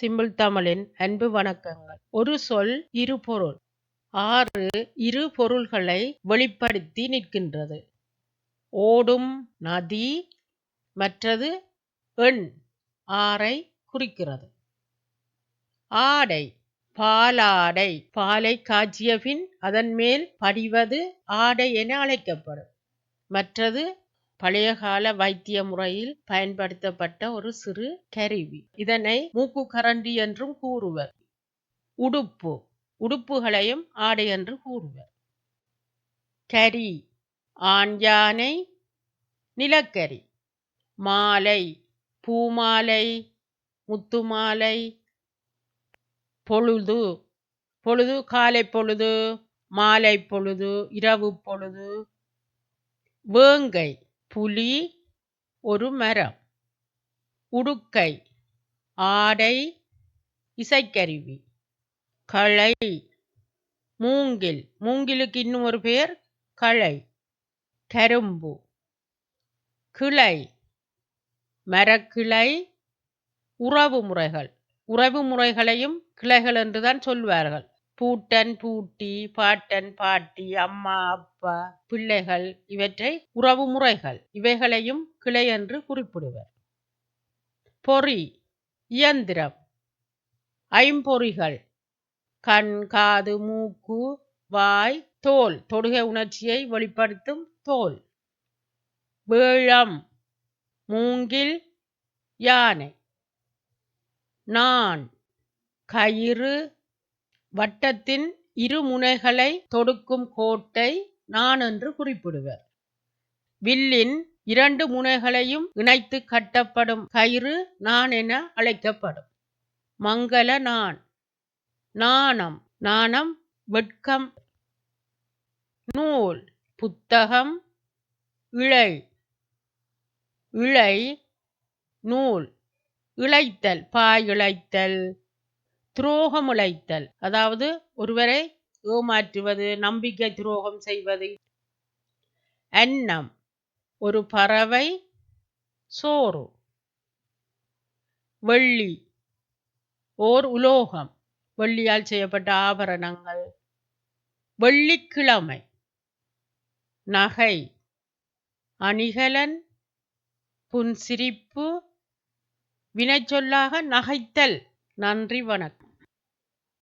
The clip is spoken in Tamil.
சிம்பிள் தமிழின் அன்பு வணக்கங்கள். ஒரு சொல் இரு பொருள். ஆறு இரு பொருள்களை வெளிப்படுத்தி நிற்கின்றது. ஓடும் நதி மற்றது எண் ஆறை குறிக்கிறது. ஆடை பாலாடை பாலை காய்ச்சிய பின் அதன் மேல் படிவது ஆடை என அழைக்கப்படும். மற்றது பழைய கால வைத்திய முறையில் பயன்படுத்தப்பட்ட ஒரு சிறு கருவி. இதனை மூக்கு கரண்டி என்றும் கூறுவர். உடுப்பு. உடுப்புகளையும் ஆடை என்று கூறுவர். கரி ஆண் யானை. நிலக்கரி மாலை. பூமாலை. முத்துமாலை. பொழுது. பொழுது காலை பொழுது மாலை பொழுது இரவு பொழுது வேங்கை. புலி ஒரு மரம். உடுக்கை ஆடை இசைக்கருவி. களை மூங்கில். மூங்கிலுக்கு இன்னும் ஒரு பேர்? களை கரும்பு. கிளை மரக்கிளை உறவு முறைகள் உறவு முறைகளையும் கிளைகள் என்றுதான் சொல்வார்கள். பூட்டன் பூட்டி பாட்டன் பாட்டி அம்மா அப்பா பிள்ளைகள் இவற்றை உறவு முறைகள். இவைகளையும் கிளை என்று குறிப்பிடுவர். பொறி இயந்திரம் ஐம்பொறிகள் கண் காது மூக்கு வாய் தோல் தொடுகை உணர்ச்சியை வெளிப்படுத்தும் தோல். வேழம் மூங்கில் யானை. நான் கயிறு வட்டத்தின் இரு முனைகளை தொடுக்கும் கோட்டை நான் என்று குறிப்பிடுவர். வில்லின் இரண்டு முனைகளையும் இணைத்து கட்டப்படும் கயிறு நான் என அழைக்கப்படும். மங்கள நான். நாணம். நாணம் வெட்கம். நூல். புத்தகம். இழை. இழை. நூல். இழைத்தல். பாய் இழைத்தல். துரோகமுழைத்தல் அதாவது ஒருவரை ஏமாற்றுவது நம்பிக்கை துரோகம் செய்வது. அன்னம் ஒரு பறவை சோறு. வெள்ளி. ஓர் உலோகம். வெள்ளியால் செய்யப்பட்ட ஆபரணங்கள். வெள்ளிக்கிழமை. நகை. அணிகலன். புன்சிரிப்பு. வினைச்சொல்லாக நகைத்தல். நன்றி வணக்கம்.